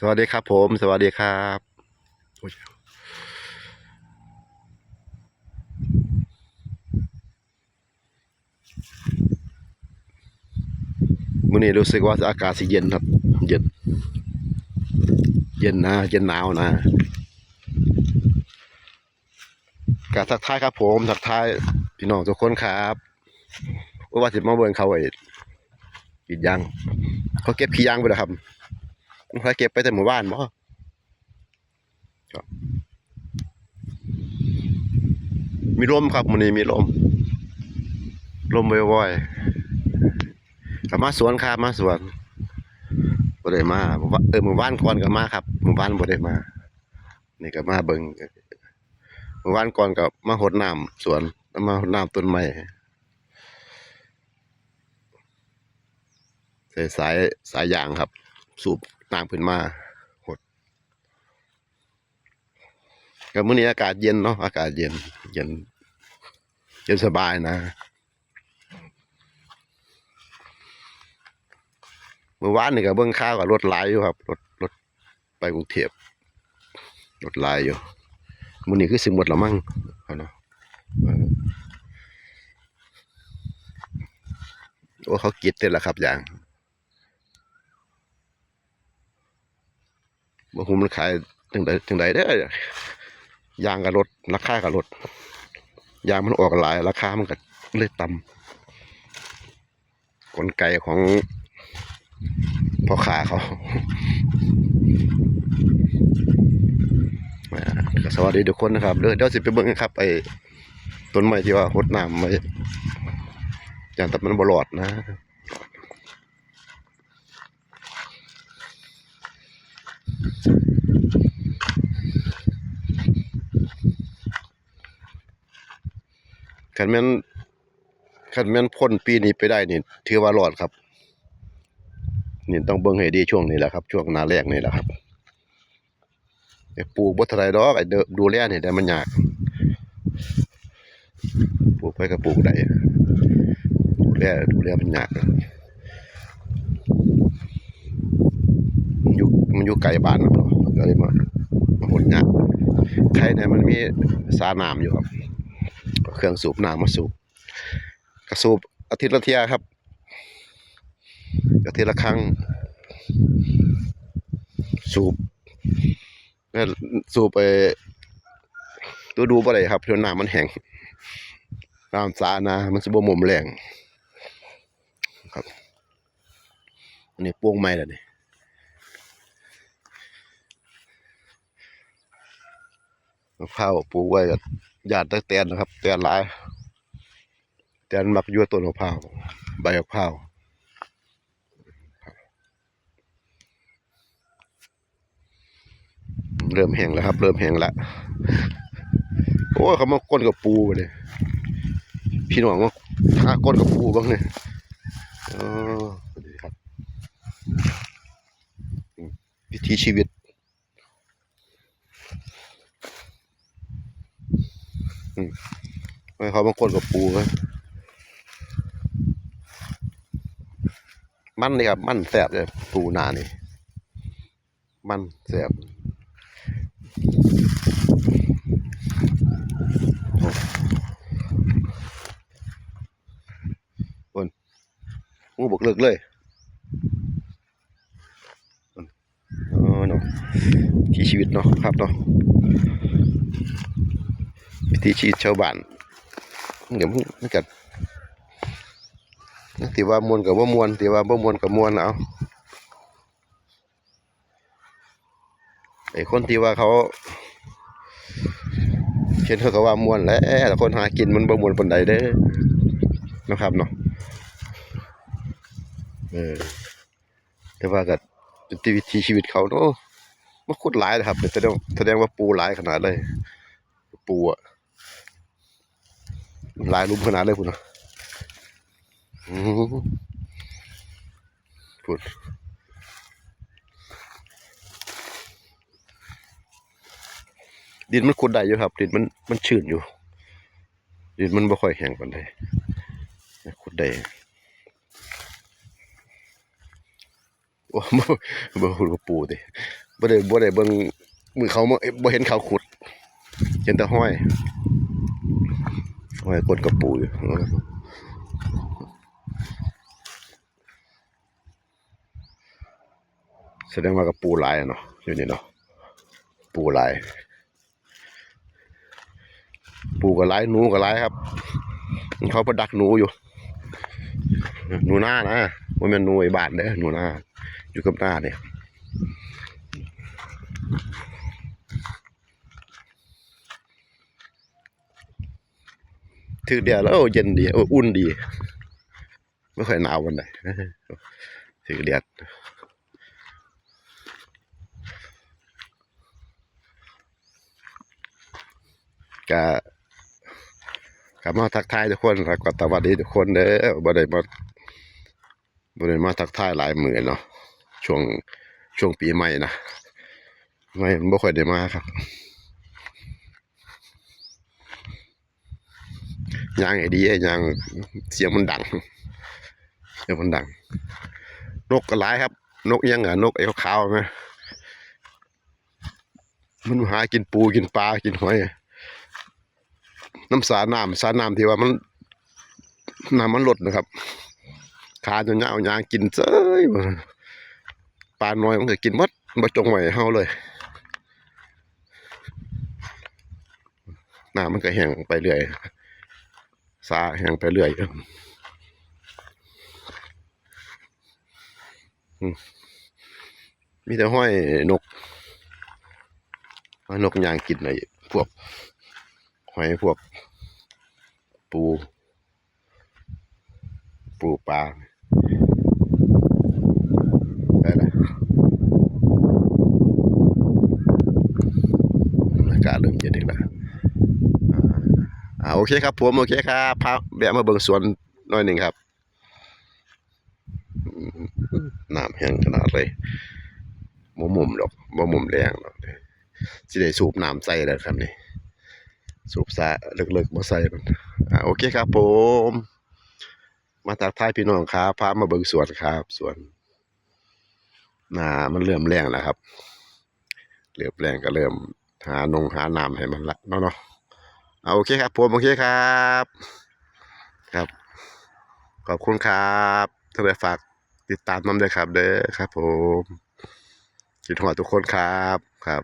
สวัสดีครับผม สวัสดีครับมื้อนี้รู้สึกว่าอากาศสิเย็นครับ เย็น เย็นนะ เย็นหนาวนะกาทักทายครับผมทักทายพี่น้องทุกคนครับว่าว่าสิมาเบิ่งเขาไอ้กรีดยางเขาเก็บขี้ยางไปแล้วครับ เขาเก็บไปแต่หมู่บ้านบ่มีลมครับมื้อนี้มีลม ลมบ่อยๆกลับมาสวนครับมาสวนบ่ได้มาหมู่บ้านเออหมู่บ้านก่อนก็มาครับหมู่บ้านบ่ได้มา นี่ก็มาเบิ่งหมู่บ้านก่อนก็มาหดน้ำสวนแล้วมาหดน้ำต้นไม้ใส่สายสายยางครับ สูบ น้ำขึ้นมาหดก็มื้อนี้อากาศเย็นเนาะอากาศเย็น เย็น เย็นสบายนะเมื่อวานนี่ก็เบิ่งข่าวกับรถหลายอยู่ครับรถรถไปกรุงเทพรถหลายอยู่มื้อนี้คือสิหมดแล้วมั้งเนาะเอโอ้เขากิดเต็มแล้วครับอย่าง บ่ฮู้มันขายจังไดจังไดเด้อยางกับรถราคากับรถยางมันออกหลายราคามันก็เลยต่ำกลไกของพ่อค้าเขาสวัสดีทุกคนนะครับเดี๋ยวเดี๋ยวสิไปเบิ่งครับไอ้ต้นไม้ที่ว่าหดน้ำไว้อย่างแต่มันบ่รอดนะ คันแม่นคันแม่นพ้นปีนี้ไปได้นี่ถือว่ารอดครับนี่ต้องเบิ่งให้ดีช่วงนี้แหละครับ ช่วงนาแล้งนี่แหละครับไอ้ปลูกบ่เท่าไรดอกไอ้เด้อดูแลเนี่ยได้มันยากปลูกไปก็ปลูกได้ดูแลดูแลมันยากมันอยู่มันอยู่ไกลบ้านครับเนาะก็เลยมามาหดยากใครเนี่ยมันมีสาหน้ำอยู่ครับ เครื่องสูบน้ำมาสูบกระสูบอาทิตย์ละเที่ยครับอาทิตย์ละครั้ง สูบสูบไปดูดูบ่ได้ครับเพราะน้ำมันแห้งน้ำสานะ มันสิบ่มมแรงครับอันนี้ป้วงไม้แล้วนี่มะพร้าวปลูกไว้กับ ญาติตะแตนนะครับ แตนหลาย แตนมักยู่กับต้นมะพร้าวใบมะพร้าวเริ่มแห้งแล้วครับ เริ่มแห้งแล้วโอ้เขามาก้นกับปูไปเลยพี่น้องมาหาก้นกับปูบ้างเนี่ยอ๋อดีครับวิถีชีวิต ให้เขาบางคนกับปูครับมันนี่ครับ มันแสบเลยปูนานี่ มันแสบคนงูบกเลิกเลยเออเนาะที่ชีวิตเนาะครับเนาะ ถีชีวิตชาวบ้านเดี๋ยวมันกัที่ว่ามวนกับว่ามวนที่ว่าบ่มวนกับมวนเอาไอ้คนที่ว่าเขาเช่นเขาก็ว่ามวนแล้วแต่คนหากินมันบ่มวนปนใดเด้อนะครับเนาะเออแต่ว่าก็เป็นวิถีชีวิตเขาเนาะมันคุดหลายนะครับแสดงแสดงว่าปูหลายขนาดเลย ปูอะ หลายรูปขนาดเลยคุณนะพูดดินมันขุดได้อยู่ครับ ดินมันมันชื้นอยู่ ดินมันบ่ค่อยแห้งปานใดขุดได้โอ้บ่บ่ฮู้ว่าปูติบ่ได้บ่ได้เบิ่งมือเขามาบ่เห็นเขาขุด เห็นแต่ห้อย ห้อยกดกับปูอยู่แสดงว่ากับปูหลายเนาะอยู่นี่เนาะปูหลาย ปูก็หลายหนูก็หลายครับเขาประดักหนูอยู่ หนูหน้านะว่ามันหนูไอ้บานเด้อหนูหน้าอยู่กับหน้าเนี่ย ถือเดียวแล้วเย็นดีอ,อุ่นดี ไม่ค่อยหนาววันไหนถือเดียดกะกะมาทักทายทุกคนแล้วก็สวัสดีทุกคนเด้อบ่ได้มาบ่ได้มาทักทายหลายหมื้อเนาะช่วงช่วงปีใหม่นะไม่บ่ค่อยได้มาครับ ยางไอ้ดีไอ้ยางเสียงมันดังเสียงมันดัง นกก็หลายครับ นกยังอะนกไอ้ขาวๆนะมันหากินปูกินปลากินหอยน้ำสาน้ำสาน้ำที่ว่ามันน้ำมันลดนะครับขาจนยาวยางกินเจ้ยปลาน้อยมันก็กินหมดบ่จงไว้ให้เฮาเลยน้ำมันก็แห้งไปเรื่อย สาแห้งไปเรื่อยอืมมีแต่ห้อยนกนกยางกินอะไรพวกหอยพวก ปู ปูปลาได้ละอากาศเริ่มเย็นอีกแล้ว อ่าโอเคครับผมโอเคครับพาแวะมาเบิ่งสวนหน่อยหนึ่งครับน้ำแห้งขนาดเลยบ่มุมดอกบ่มุมแรงดอกสิได้สูบน้ำใส่แล้วครับนี่สูบสาเลิกๆมาใส่มันอ่าโอเคครับผม มาทักทายพี่น้องครับพามาเบิ่งสวนครับสวนหนามันเริ่มแรงแล้วครับเริ่มแรงก็เริ่มหานงหาน้ำให้มันละเนาะเนาะ อ่าโอเคครับผมโอเคครับครับ ขอบคุณครับท่านใดฝากติดตามน้ำด้วยครับ เด้อครับ ผมคิดหัวทุกคนครับครับ